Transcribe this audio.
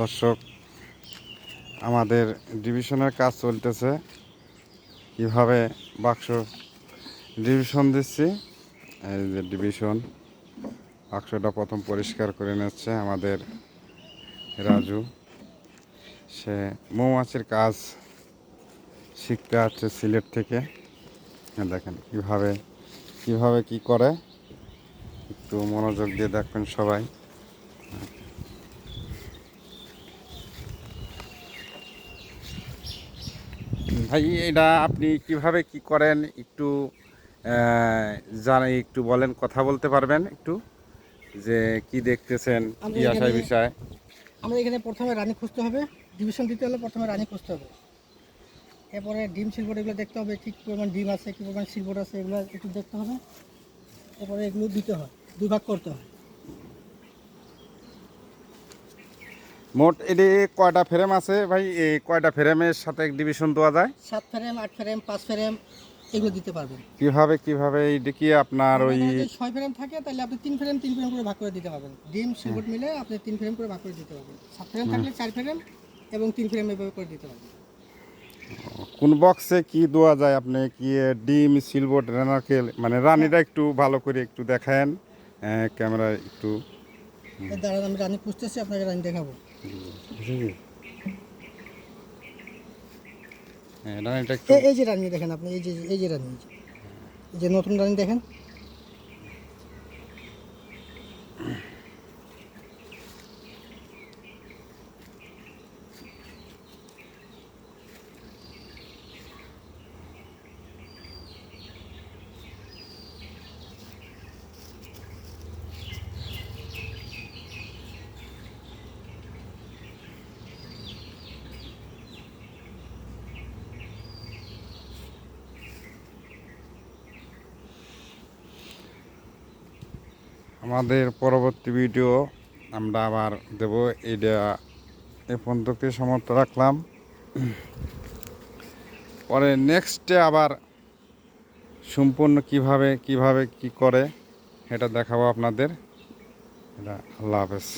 দর্শক, আমাদের ডিভিশনের কাজ চলতেছে। কীভাবে বাক্স ডিভিশন দিচ্ছি? এই যে ডিভিশন, বাক্সটা প্রথম পরিষ্কার করে নিচ্ছে আমাদের রাজু। সে মৌমাছির কাজ শিখতে আসছে সিলেট থেকে। এই দেখেন কীভাবে কীভাবে কি করে, একটু মনোযোগ দিয়ে দেখবেন সবাই। ভাই এটা আপনি কীভাবে কি করেন? একটু জানা একটু বলেন কথা বলতে পারবেন একটু? যে কি দেখতেছেন কি আশায় বিষয়? আমরা এখানে প্রথমে রানী খুঁজতে হবে ডিভিশন দিতে হলে প্রথমে রানী খুঁজতে হবে। এরপরে ডিম সিলবোর্ড এগুলো দেখতে হবে ঠিক পরিমাণ ডিম আছে কী পরিমাণ সিলবোর্ড আছে এগুলো একটু দেখতে হবে। এরপরে এগুলো দিতে হয় দুই ভাগ করতে হয়। মোট এটি কয়টা ফ্রেম আছে ভাই? এই কয়টা ফ্রেমের সাথে ডিভিশন দেওয়া যায়? সাত ফ্রেম আট ফ্রেম পাঁচ ফ্রেম এগুলো দিতে পারবেন। কীভাবে কীভাবে? এইটা কি আপনার ওই ছয় ফ্রেম থাকে তাহলে আপনি তিন ফ্রেম তিন ফ্রেম করে ভাগ করে দিতে পারবেন। ডিম সিলবোর্ড মিলে আপনি তিন ফ্রেম করে ভাগ করে দিতে পারবেন। সাত ফ্রেম থাকলে চার ফ্রেম এবং তিন ফ্রেম এভাবে করে দিতে পারবেন। কোন বক্সে কি দেওয়া যায় আপনি? কি ডিম সিলবোর্ড রেনারকেল মানে রানিটা একটু ভালো করে একটু দেখায়েন। ক্যামেরা একটু। দাঁড়ান আমি রানী খুঁজতেছি আপনাকে রানী দেখাবো। হ্যাঁ, এই যে রানী দেখেন আপনি এই যে এই যে রানী এই যে নতুন রানী দেখেন? আমাদের পরবর্তী ভিডিও আমরা আবার দেব। এটা এ পর্যন্তকে সমর্থ রাখলাম। পরে নেক্সটে আবার সম্পূর্ণ কীভাবে কীভাবে, কি করে এটা দেখাবো আপনাদের। এটা আল্লাহ হাফেজ।